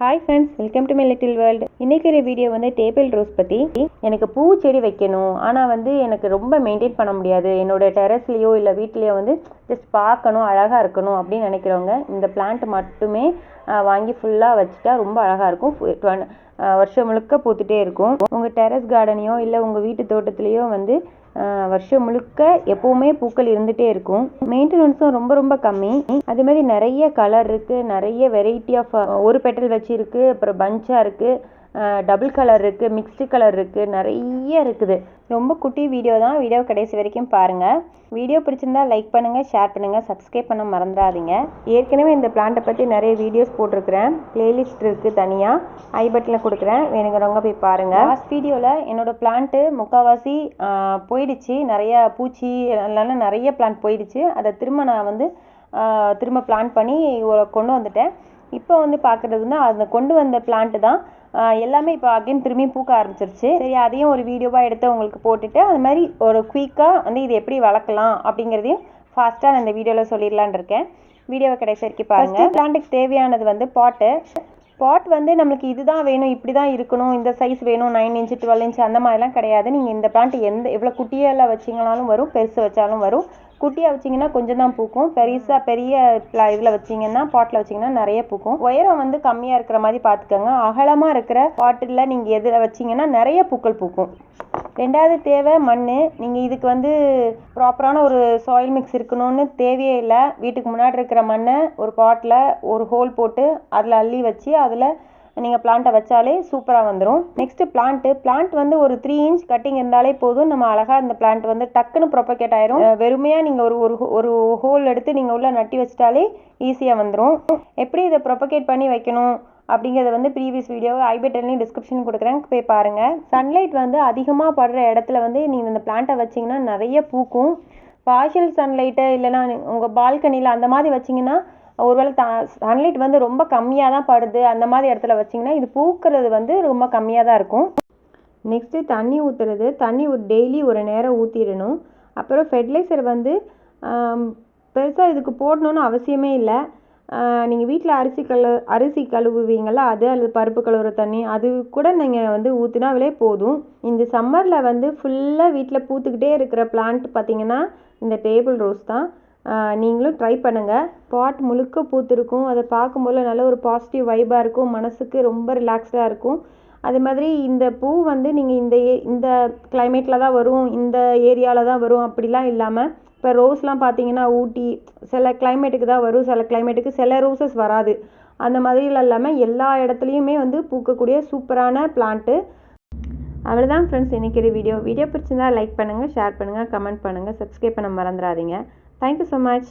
Hi friends welcome to my little world இன்றைக்கி ஒரு video வந்து டேபிள் ரோஸ் பற்றி எனக்கு பூ செடி வைக்கணும். ஆனால் வந்து எனக்கு ரொம்ப மெயின்டைன் பண்ண முடியாது. என்னோட டெரஸ்லேயோ இல்லை வீட்லேயோ வந்து ஜஸ்ட் பார்க்கணும் அழகாக இருக்கணும் அப்படின்னு நினைக்கிறவங்க இந்த பிளான்ட் மட்டுமே வாங்கி ஃபுல்லாக வச்சுட்டா ரொம்ப அழகாக இருக்கும். ஃபு- டுவென்- வருஷம் முழுக்க பூத்துட்டே இருக்கும். உங்கள் டெரஸ் கார்டனையோ இல்லை உங்கள் வீட்டு தோட்டத்துலேயோ வந்து வருஷம் முழுக்க எப்போவுமே பூக்கள் இருந்துகிட்டே இருக்கும். மெயின்டெனன்ஸும் ரொம்ப ரொம்ப கம்மி. அதே மாதிரி நிறைய கலர் இருக்குது நிறைய வெரைட்டி ஆஃப் ஒரு பெட்டல் வச்சு அப்புறம் பஞ்சாக இருக்குது டபுள் கலர் இருக்குது மிக்ஸ்டு கலர் இருக்குது நிறைய இருக்குது. ரொம்ப குட்டி வீடியோ தான் வீடியோ கடைசி வரைக்கும் பாருங்கள் வீடியோ பிடிச்சிருந்தா லைக் பண்ணுங்கள் ஷேர் பண்ணுங்கள் சப்ஸ்கிரைப் பண்ண மறந்துடாதீங்க. ஏற்கனவே இந்த பிளான்ட்டை பற்றி நிறைய வீடியோஸ் போட்டிருக்கிறேன். பிளேலிஸ்ட் இருக்குது தனியாக ஐ பட்டனில் கொடுக்குறேன். வேணுங்கிறவங்க போய் பாருங்கள் லாஸ்ட் வீடியோவில் என்னோட பிளான்ட்டு முக்கால்வாசி போயிடுச்சு. நிறைய பூச்சி எல்லாம் நிறைய பிளான்ட் போயிடுச்சு. அதை திரும்ப நான் வந்து திரும்ப பிளான் பண்ணி கொண்டு வந்துட்டேன். இப்போ வந்து பார்க்குறதுனா அந்த கொண்டு வந்த பிளான்ட்டு தான் எல்லாமே இப்போ அகைன் திரும்பி பூக்க ஆரம்பிச்சிருச்சு. சரி அதையும் ஒரு வீடியோவாக எடுத்து உங்களுக்கு போட்டுட்டு அது மாதிரி ஒரு குயிக்காக வந்து இது எப்படி வளர்க்கலாம் அப்படிங்கிறதையும் ஃபாஸ்ட்டாக நான் இந்த வீடியோவில் சொல்லிடலான் இருக்கேன். வீடியோவை கடைசி வரைக்கும் பாருங்கள் பிளான்ட்டுக்கு தேவையானது வந்து பாட்டு பாட் வந்து நம்மளுக்கு இதுதான் வேணும் இப்படி தான் இருக்கணும் இந்த சைஸ் வேணும் நைன் இன்ச்சு டுவெல் இன்ச் அந்த மாதிரிலாம் கிடையாது. நீங்கள் இந்த பிளான்ட் எந்த எவ்வளோ குட்டியெல்லாம் வச்சிங்கனாலும் வரும் பெருசு வச்சாலும் வரும். குட்டியாக வச்சிங்கன்னா கொஞ்சம் தான் பூக்கும். பெருசாக பெரிய இதில் வச்சிங்கன்னா பாட்டில் வச்சிங்கன்னா நிறைய பூக்கும். உயரம் வந்து கம்மியாக இருக்கிற மாதிரி பார்த்துக்கோங்க. அகலமாக இருக்கிற பாட்டில் நீங்கள் எதில் வச்சிங்கன்னா நிறைய பூக்கள் பூக்கும். ரெண்டாவது தேவை மண் நீங்கள் இதுக்கு வந்து ப்ராப்பரான ஒரு சாயில் மிக்ஸ் இருக்கணும்னு தேவையே இல்லை. வீட்டுக்கு முன்னாடி இருக்கிற மண்ணை ஒரு பாட்டில் ஒரு ஹோல் போட்டு அதில் அள்ளி வச்சு அதில் நீங்கள் பிளான்ட்டை வச்சாலே சூப்பராக வந்துடும் நெக்ஸ்ட்டு பிளான்ட்டு பிளான்ட் வந்து ஒரு த்ரீ இன்ச் கட்டிங் இருந்தாலே போதும். நம்ம அழகாக அந்த பிளான்ட் வந்து டக்குன்னு ப்ரொபகேட் ஆயிரும். வெறுமையாக நீங்கள் ஒரு ஒரு ஒரு ஹோல் எடுத்து நீங்கள் உள்ள நட்டி வச்சிட்டாலே ஈஸியாக வந்துடும் எப்படி இதை ப்ரொபகேட் பண்ணி வைக்கணும்? அப்படிங்கிறத வந்து ப்ரீவியஸ் வீடியோ ஐபெட்டன்லையும் டிஸ்கிரிப்ஷன் கொடுக்குறேன். போய் பாருங்கள் சன்லைட் வந்து அதிகமாக படுற இடத்துல வந்து நீங்கள் இந்த பிளான்ட்டை வச்சிங்கன்னா நிறைய பூக்கும். பார்ஷியல் சன்லைட்டு இல்லைன்னா உங்கள் பால்கனியில் அந்த மாதிரி வச்சிங்கன்னா ஒருவேளை த சன்லைட் வந்து ரொம்ப கம்மியாக தான் படுது. அந்த மாதிரி இடத்துல வச்சிங்கன்னா இது பூக்கிறது வந்து ரொம்ப கம்மியாக தான் இருக்கும். நெக்ஸ்ட்டு தண்ணி ஊற்றுறது தண்ணி ஒரு டெய்லி ஒரு நேரம் ஊற்றிடணும் அப்புறம் ஃபெர்டிலைசர் வந்து பெருசாக இதுக்கு போடணும்னு அவசியமே இல்லை. நீங்கள் வீட்டில் அரிசி கழு அரிசி கழுவுவீங்கள்ல அது அல்லது பருப்பு கழுவுற தண்ணி அது கூட நீங்கள் வந்து ஊற்றினாவே போதும். இந்த சம்மரில் வந்து ஃபுல்லாக வீட்டில் பூத்துக்கிட்டே இருக்கிற பிளான்ட் பார்த்தீங்கன்னா இந்த டேபிள் ரோஸ் தான். நீங்களும் ட்ரை பண்ணுங்கள் பாட் முழுக்க பூத்திருக்கும். அதை பார்க்கும்போது நல்ல ஒரு பாசிட்டிவ் வைபாக இருக்கும். மனசுக்கு ரொம்ப ரிலாக்ஸ்டாக இருக்கும். அது மாதிரி இந்த பூ வந்து நீங்கள் இந்த ஏ இந்த கிளைமேட்டில் தான் வரும். இந்த ஏரியாவில் தான் வரும். அப்படிலாம் இல்லாமல் இப்போ ரோஸ்லாம் பார்த்தீங்கன்னா ஊட்டி சில கிளைமேட்டுக்கு தான் வரும். சில கிளைமேட்டுக்கு சில ரோசஸ் வராது. அந்த மாதிரிலாம் இல்லாமல் எல்லா இடத்துலையுமே வந்து பூக்கக்கூடிய சூப்பரான பிளான்ட்டு அவ்வளோதான் ஃப்ரெண்ட்ஸ் இன்றைக்கி வீடியோ வீடியோ பிடிச்சிருந்தா லைக் பண்ணுங்கள் ஷேர் பண்ணுங்கள் கமெண்ட் பண்ணுங்கள் சப்ஸ்கிரைப் பண்ண மறந்துடாதீங்க. Thank you so much